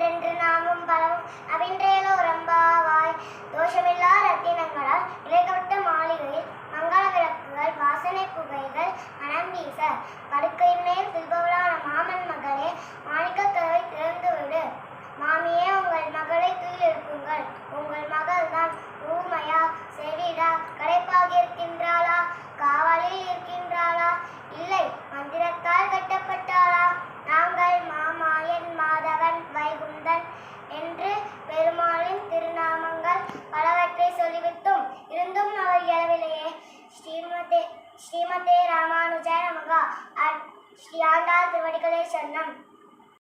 என்றென்று நாமும் பலவும் அவின்றேலோ ரம்பாவாய். தோஷமில்லா ரத்தினங்களால் இழைக்கப்பட்ட மாளிகையில் மங்கள விளக்குகள் வாசனை புகைகள் மனம் படுக்கை శ్రీమతే శ్రీమతే రామానుజాయ నమగా శ్రీ ఆండాల్ త్రివడికలే శరణం.